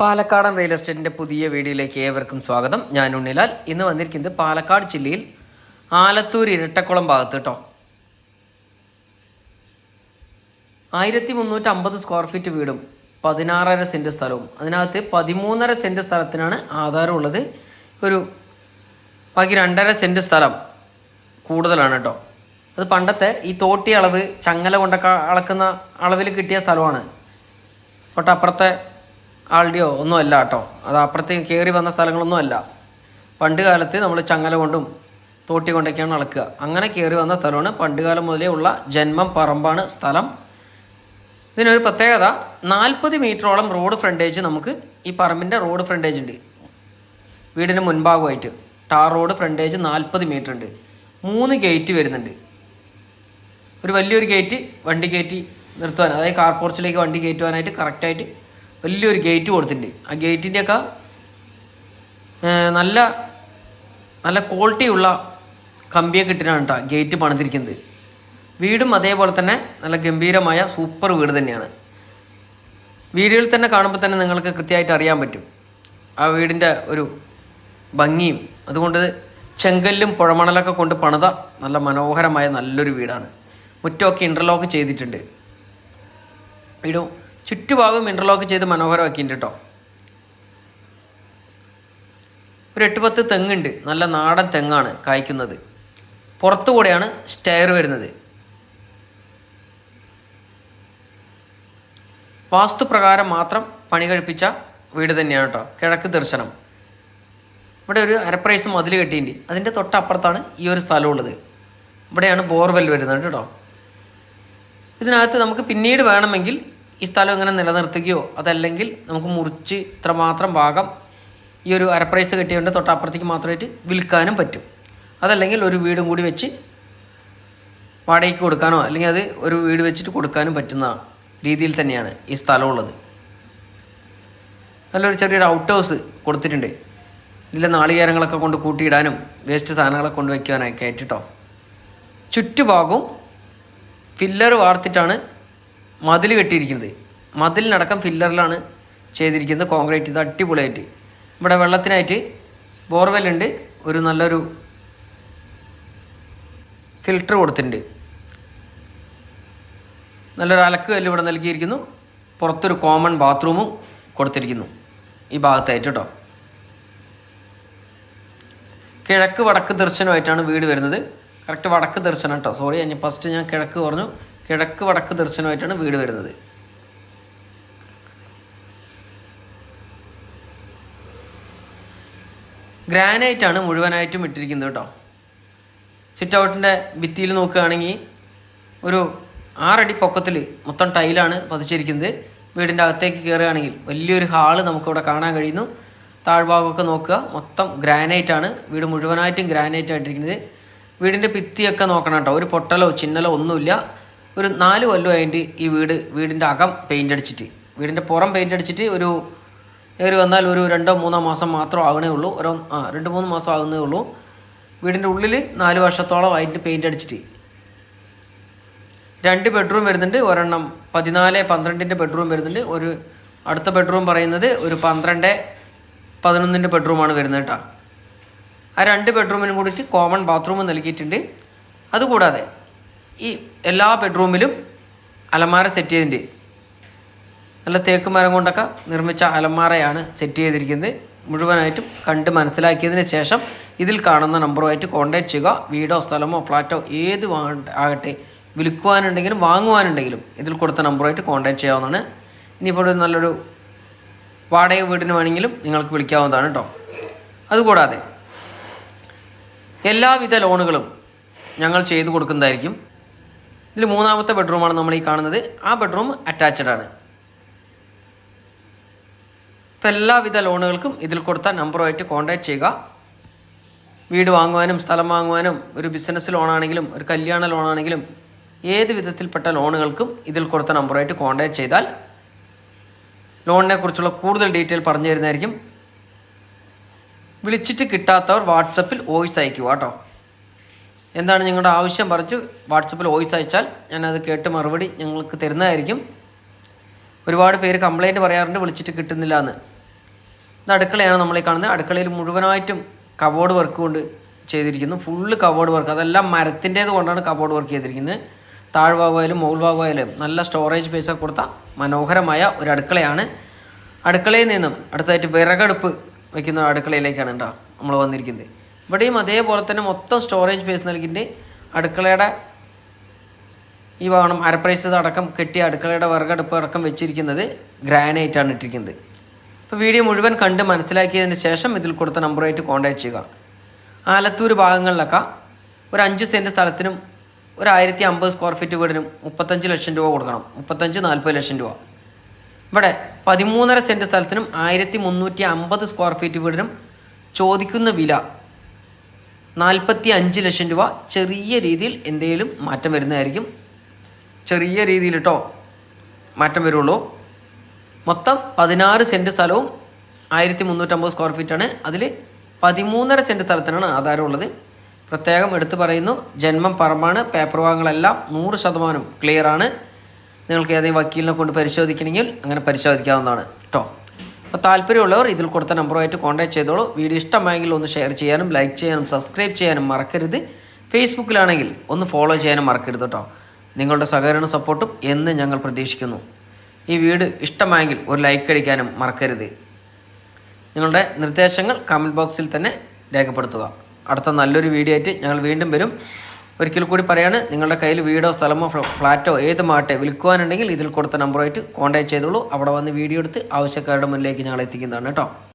പാലക്കാടൻ റിയൽ എസ്റ്റേറ്റിന്റെ പുതിയ വീഡിയോയിലേക്ക് ഏവർക്കും സ്വാഗതം. ഞാൻ ഉണ്ണിലാൽ. ഇന്ന് വന്നിരിക്കുന്നത് പാലക്കാട് ജില്ലയിൽ ആലത്തൂർ ഇരട്ടക്കുളം ഭാഗത്ത് കേട്ടോ. ആയിരത്തി മുന്നൂറ്റി അമ്പത് സ്ക്വയർ ഫീറ്റ് വീടും പതിനാറര സെന്റ് സ്ഥലവും. അതിനകത്ത് പതിമൂന്നര സെന്റ് സ്ഥലത്തിനാണ് ആധാരം ഉള്ളത് ഒരു ബാക്കി രണ്ടര സെന്റ് സ്ഥലം കൂടുതലാണ് കേട്ടോ. അത് പണ്ടത്തെ ഈ തോട്ടി അളവ് ചങ്ങല കൊണ്ടൊക്കെ അളക്കുന്ന അളവിൽ കിട്ടിയ സ്ഥലമാണ്. തൊട്ടപ്പുറത്തെ ആളുടെയോ ഒന്നും അല്ല കേട്ടോ. അത് അപ്പുറത്തേക്ക് കയറി വന്ന സ്ഥലങ്ങളൊന്നുമല്ല. പണ്ട് കാലത്ത് നമ്മൾ ചങ്ങല കൊണ്ടും തോട്ടി കൊണ്ടൊക്കെയാണ് അളക്കുക അങ്ങനെ കയറി വന്ന സ്ഥലമാണ് പണ്ട് കാലം മുതലേ ഉള്ള ജന്മം പറമ്പാണ് സ്ഥലം. ഇതിനൊരു പ്രത്യേകത നാൽപ്പത് മീറ്ററോളം റോഡ് ഫ്രണ്ടേജ് നമുക്ക് ഈ പറമ്പിന്റെ റോഡ് ഫ്രണ്ടേജ് ഉണ്ട്. വീടിന് മുൻഭാഗമായിട്ട് ടാർ റോഡ് ഫ്രണ്ടേജ് നാൽപ്പത് മീറ്റർ ഉണ്ട്. മൂന്ന് ഗേറ്റ് വരുന്നുണ്ട്. ഒരു വലിയൊരു ഗേറ്റ് വണ്ടി കയറ്റി നിർത്തുവാൻ അതായത് കാർ പോർച്ചിലേക്ക് വണ്ടി കയറ്റുവാനായിട്ട് കറക്റ്റായിട്ട് വലിയൊരു ഗേറ്റ് കൊടുത്തിട്ടുണ്ട്. ആ ഗേറ്റിന്റെയൊക്കെ നല്ല നല്ല ക്വാളിറ്റിയുള്ള കമ്പിയൊക്കെ ഇട്ടിട്ടാണ് കേട്ടോ ഗേറ്റ് പണിതിരിക്കുന്നത്. വീടും അതേപോലെ തന്നെ നല്ല ഗംഭീരമായ സൂപ്പർ വീട് തന്നെയാണ്. വീഡിയോയിൽ തന്നെ കാണുമ്പോൾ തന്നെ നിങ്ങൾക്ക് കൃത്യമായിട്ട് അറിയാൻ പറ്റും. ആ വീടിന്റെ ഒരു ഭംഗിയും അതുകൊണ്ട് ചെങ്കല്ലും പുഴമണലൊക്കെ കൊണ്ട് പണിത നല്ല മനോഹരമായ നല്ലൊരു വീടാണ്. മുറ്റമൊക്കെ ഇന്റർലോക്ക് ചെയ്തിട്ടുണ്ട്. വീടും ചുറ്റുഭാഗം ഇന്റർലോക്ക് ചെയ്ത് മനോഹരമാക്കിയിട്ടുണ്ട് കേട്ടോ. ഒരു എട്ട് പത്ത് തെങ്ങുണ്ട്. നല്ല നാടൻ തെങ്ങാണ് കായ്ക്കുന്നത്. പുറത്തുകൂടെയാണ് സ്റ്റെയർ വരുന്നത്. വാസ്തുപ്രകാരം മാത്രം പണി കഴിപ്പിച്ച വീട് തന്നെയാണ് കേട്ടോ. കിഴക്ക് ദർശനം. ഇവിടെ ഒരു അരപ്രൈസ് മതിൽ കെട്ടിയിട്ടുണ്ട്. അതിന്റെ തൊട്ടപ്പുറത്താണ് ഈ ഒരു സ്ഥലമുള്ളത്. ഇവിടെയാണ് ബോർവെൽ വരുന്നത് കേട്ടോ. ഇതിനകത്ത് നമുക്ക് പിന്നീട് വേണമെങ്കിൽ ഈ സ്ഥലം ഇങ്ങനെ നിലനിർത്തുകയോ അതല്ലെങ്കിൽ നമുക്ക് മുറിച്ച് ഇത്രമാത്രം ഭാഗം ഈ ഒരു അരപ്രൈസ് കെട്ടിയതുകൊണ്ട് തൊട്ടപ്പുറത്തേക്ക് മാത്രമായിട്ട് വിൽക്കാനും പറ്റും. അതല്ലെങ്കിൽ ഒരു വീടും കൂടി വെച്ച് വാടകയ്ക്ക് കൊടുക്കാനോ അല്ലെങ്കിൽ അത് ഒരു വീട് വെച്ചിട്ട് കൊടുക്കാനും പറ്റുന്ന രീതിയിൽ തന്നെയാണ് ഈ സ്ഥലമുള്ളത്. നല്ലൊരു ചെറിയൊരു ഔട്ട് ഹൗസ് കൊടുത്തിട്ടുണ്ട്. ഇതിലെ നാളികേരങ്ങളൊക്കെ കൊണ്ട് കൂട്ടിയിടാനും വേസ്റ്റ് സാധനങ്ങളൊക്കെ കൊണ്ട് വയ്ക്കാനൊക്കെ ആയിട്ടോ ചുറ്റുഭാഗവും പില്ലർ വാർത്തിട്ടാണ് മതിൽ കെട്ടിയിരിക്കുന്നത്. മതിലിനടക്കം ഫില്ലറിലാണ് ചെയ്തിരിക്കുന്നത്. കോൺക്രീറ്റ് ഇത് അടിപൊളിയായിട്ട്. ഇവിടെ വെള്ളത്തിനായിട്ട് ബോർവെല്ലുണ്ട് ഒരു നല്ലൊരു ഫിൽട്ടർ കൊടുത്തിട്ടുണ്ട്. നല്ലൊരു അലക്ക് കല്ല് ഇവിടെ നൽകിയിരിക്കുന്നു. പുറത്തൊരു കോമൺ ബാത്റൂമും കൊടുത്തിരിക്കുന്നു. ഈ ഭാഗത്തായിട്ട് കേട്ടോ. കിഴക്ക് വടക്ക് ദർശനമായിട്ടാണ് വീട് വരുന്നത്. കറക്റ്റ് വടക്ക് ദർശനം കേട്ടോ. സോറി ഞാൻ ഫസ്റ്റ് ഞാൻ കിഴക്ക് പറഞ്ഞു. കിഴക്ക് വടക്ക് ദർശനമായിട്ടാണ് വീട് വരുന്നത്. ഗ്രാനൈറ്റ് ആണ് മുഴുവനായിട്ടും ഇട്ടിരിക്കുന്നത് കേട്ടോ. സിറ്റ് ഔട്ടിന്റെ ഭിത്തിയിൽ നോക്കുകയാണെങ്കിൽ ഒരു ആറടി പൊക്കത്തിൽ മൊത്തം ടൈലാണ് പതിച്ചിരിക്കുന്നത്. വീടിന്റെ അകത്തേക്ക് കയറുകയാണെങ്കിൽ വലിയൊരു ഹാൾ നമുക്കിവിടെ കാണാൻ കഴിയുന്നു. താഴ്ഭാഗമൊക്കെ നോക്കുക. മൊത്തം ഗ്രാനൈറ്റ് ആണ് വീട് മുഴുവനായിട്ടും ഗ്രാനൈറ്റ് ആയിട്ടിരിക്കുന്നത് വീടിന്റെ ഭിത്തിയൊക്കെ നോക്കണം കേട്ടോ. ഒരു പൊട്ടലോ ചിന്നലോ ഒന്നുമില്ല. ഒരു നാല് കൊല്ലം അതിന്റെ ഈ വീട് വീടിന്റെ അകം പെയിന്റ് അടിച്ചിട്ട്. വീടിന്റെ പുറം പെയിന്റ് അടിച്ചിട്ട് ഒരു കയറി വന്നാൽ ഒരു രണ്ടോ മൂന്നോ മാസം മാത്രം ആകണേ ഉള്ളൂ. ഒരു ആ രണ്ട് മൂന്ന് മാസം ആകുന്നേ ഉള്ളൂ. വീടിന്റെ ഉള്ളിൽ നാല് വർഷത്തോളം അതിന്റെ പെയിന്റ് അടിച്ചിട്ട്. രണ്ട് ബെഡ്റൂം വരുന്നുണ്ട്. ഒരെണ്ണം പതിനാല് പന്ത്രണ്ടിന്റെ ബെഡ്റൂം വരുന്നുണ്ട്. ഒരു അടുത്ത ബെഡ്റൂം പറയുന്നത് ഒരു പന്ത്രണ്ട് പതിനൊന്നിന്റെ ബെഡ്റൂമാണ് വരുന്നത് കേട്ടോ. ആ രണ്ട് ബെഡ്റൂമിനും കൂടിയിട്ട് കോമൺ ബാത്റൂം നൽകിയിട്ടുണ്ട്. അതുകൂടാതെ ഈ എല്ലാ ബെഡ്റൂമിലും അലമാര സെറ്റ് ചെയ്തിട്ടുണ്ട്. നല്ല തേക്ക് മരം കൊണ്ടൊക്കെ നിർമ്മിച്ച അലമാരയാണ് സെറ്റ് ചെയ്തിരിക്കുന്നത്. മുഴുവനായിട്ടും കണ്ട് മനസ്സിലാക്കിയതിന് ശേഷം ഇതിൽ കാണുന്ന നമ്പറുമായിട്ട് കോൺടാക്ട് ചെയ്യുക. വീടോ സ്ഥലമോ ഫ്ലാറ്റോ ഏത് ആകട്ടെ. വിൽക്കുവാനുണ്ടെങ്കിലും വാങ്ങുവാനുണ്ടെങ്കിലും ഇതിൽ കൊടുത്ത നമ്പറുമായിട്ട് കോൺടാക്ട് ചെയ്യാവുന്നതാണ്. ഇനിയിപ്പോൾ ഒരു നല്ലൊരു വാടക വീടിന് വേണമെങ്കിലും നിങ്ങൾക്ക് വിളിക്കാവുന്നതാണ് കേട്ടോ അതുകൂടാതെ എല്ലാവിധ ലോണുകളും ഞങ്ങൾ ചെയ്തു കൊടുക്കുന്നതായിരിക്കും. ഇതിൽ മൂന്നാമത്തെ ബെഡ്റൂമാണ് നമ്മൾ ഈ കാണുന്നത്. ആ ബെഡ്റൂം അറ്റാച്ച്ഡ് ആണ്. ഇപ്പം എല്ലാവിധ ലോണുകൾക്കും ഇതിൽ കൊടുത്ത നമ്പറുമായിട്ട് കോൺടാക്ട് ചെയ്യുക. വീട് വാങ്ങുവാനും സ്ഥലം വാങ്ങുവാനും ഒരു ബിസിനസ് ലോണാണെങ്കിലും ഒരു കല്യാണ ലോണാണെങ്കിലും ഏത് വിധത്തിൽപ്പെട്ട ലോണുകൾക്കും ഇതിൽ കൊടുത്ത നമ്പറുമായിട്ട് കോൺടാക്ട് ചെയ്താൽ ലോണിനെ കുറിച്ചുള്ള കൂടുതൽ ഡീറ്റെയിൽ പറഞ്ഞു തരുന്നതായിരിക്കും. വിളിച്ചിട്ട് കിട്ടാത്തവർ വാട്സപ്പിൽ വോയിസ് അയക്കുക കേട്ടോ. എന്താണ് നിങ്ങളുടെ ആവശ്യം പറിച്ച് വാട്സപ്പിൽ വോയിസ് അയച്ചാൽ ഞാനത് കേട്ട് മറുപടി ഞങ്ങൾക്ക് തരുന്നതായിരിക്കും. ഒരുപാട് പേര് കംപ്ലൈന്റ് പറയാറുണ്ട് വിളിച്ചിട്ട് കിട്ടുന്നില്ല എന്ന്. ഇത് അടുക്കളയാണ് നമ്മളീ കാണുന്നത്. അടുക്കളയിൽ മുഴുവനായിട്ടും കബോർഡ് വർക്ക് കൊണ്ട് ചെയ്തിരിക്കുന്നു. ഫുള്ള് കബോർഡ് വർക്ക് അതെല്ലാം മരത്തിന്റേത് കൊണ്ടാണ് കബോർഡ് വർക്ക് ചെയ്തിരിക്കുന്നത്. താഴ്ഭാഗമായാലും മുകൾ ഭാഗമായാലും നല്ല സ്റ്റോറേജ് സ്പേസ് ഒക്കെ കൊടുത്ത മനോഹരമായ ഒരു അടുക്കളയാണ്. അടുക്കളയിൽ നിന്നും അടുത്തായിട്ട് വിറകടുപ്പ് വയ്ക്കുന്ന അടുക്കളയിലേക്കാണ് കേട്ടോ നമ്മൾ വന്നിരിക്കുന്നത്. ഇവിടെയും അതേപോലെ തന്നെ മൊത്തം സ്റ്റോറേജ് സ്പേസ് നൽകിയിട്ട് അടുക്കളയുടെ ഈ വാഹനം അരപ്രൈസ് അടക്കം കെട്ടിയ അടുക്കളയുടെ വിറകടുപ്പ് അടക്കം വെച്ചിരിക്കുന്നത് ഗ്രാനൈറ്റ് ആണ് ഇട്ടിരിക്കുന്നത്. അപ്പോൾ വീഡിയോ മുഴുവൻ കണ്ട് മനസ്സിലാക്കിയതിന് ശേഷം ഇതിൽ കൊടുത്ത നമ്പറുമായിട്ട് കോൺടാക്ട് ചെയ്യുക. ആലത്തൂർ ഭാഗങ്ങളിലൊക്കെ ഒരു അഞ്ച് സെന്റ് സ്ഥലത്തിനും ഒരു ആയിരത്തി അമ്പത് സ്ക്വയർ ഫീറ്റ് വീടിനും മുപ്പത്തഞ്ച് ലക്ഷം രൂപ കൊടുക്കണം. മുപ്പത്തഞ്ച് നാൽപ്പത് ലക്ഷം രൂപ. ഇവിടെ പതിമൂന്നര സെന്റ് സ്ഥലത്തിനും ആയിരത്തി മുന്നൂറ്റി അമ്പത് സ്ക്വയർ ഫീറ്റ് വീടിനും ചോദിക്കുന്ന വില നാൽപ്പത്തി അഞ്ച് ലക്ഷം രൂപ ചെറിയ രീതിയിൽ എന്തെങ്കിലും മാറ്റം വരുന്നതായിരിക്കും. ചെറിയ രീതിയിൽ കേട്ടോ മാറ്റം വരുള്ളൂ. മൊത്തം പതിനാറ് സെന്റ് സ്ഥലവും ആയിരത്തി മുന്നൂറ്റമ്പത് സ്ക്വയർ ഫീറ്റാണ് അതിൽ പതിമൂന്നര സെന്റ് സ്ഥലത്തിനാണ് ആധാരമുള്ളത്. പ്രത്യേകം എടുത്തു പറയുന്നു ജന്മം പറമ്പാണ് പേപ്പർ ഭാഗങ്ങളെല്ലാം നൂറ് ശതമാനം ക്ലിയറാണ് നിങ്ങൾക്ക് ഏതെങ്കിലും വക്കീലിനെ കൊണ്ട് പരിശോധിക്കണമെങ്കിൽ അങ്ങനെ പരിശോധിക്കാവുന്നതാണ് കേട്ടോ അപ്പോൾ താല്പര്യമുള്ളവർ ഇതിൽ കൊടുത്ത നമ്പറുമായിട്ട് കോൺടാക്ട് ചെയ്തോളൂ. വീഡിയോ ഇഷ്ടമായെങ്കിൽ ഒന്ന് ഷെയർ ചെയ്യാനും ലൈക്ക് ചെയ്യാനും സബ്സ്ക്രൈബ് ചെയ്യാനും മറക്കരുത്. ഫേസ്ബുക്കിലാണെങ്കിൽ ഒന്ന് ഫോളോ ചെയ്യാനും മറക്കരുത് കേട്ടോ നിങ്ങളുടെ സഹകരണ സപ്പോർട്ടും എന്ന് ഞങ്ങൾ പ്രതീക്ഷിക്കുന്നു. ഈ വീട് ഇഷ്ടമായെങ്കിൽ ഒരു ലൈക്ക് അടിക്കാനും മറക്കരുത്. നിങ്ങളുടെ നിർദ്ദേശങ്ങൾ കമന്റ് ബോക്സിൽ തന്നെ രേഖപ്പെടുത്തുക. അടുത്ത നല്ലൊരു വീഡിയോ ആയിട്ട് ഞങ്ങൾ വീണ്ടും വരും. ഒരിക്കൽ കൂടി പറയാണ് നിങ്ങളുടെ കയ്യിൽ വീടോ സ്ഥലമോ ഫ്ലാറ്റോ ഏത് മാട്ടെ വിൽക്കുവാനുണ്ടെങ്കിൽ ഇതിൽ കൊടുത്ത നമ്പറുമായിട്ട് കോൺടാക്ട് ചെയ്തോളൂ. അവിടെ വന്ന് വീഡിയോ എടുത്ത് ആവശ്യക്കാരുടെ മുന്നിലേക്ക് ഞങ്ങൾ എത്തിക്കുന്നതാണ് കേട്ടോ.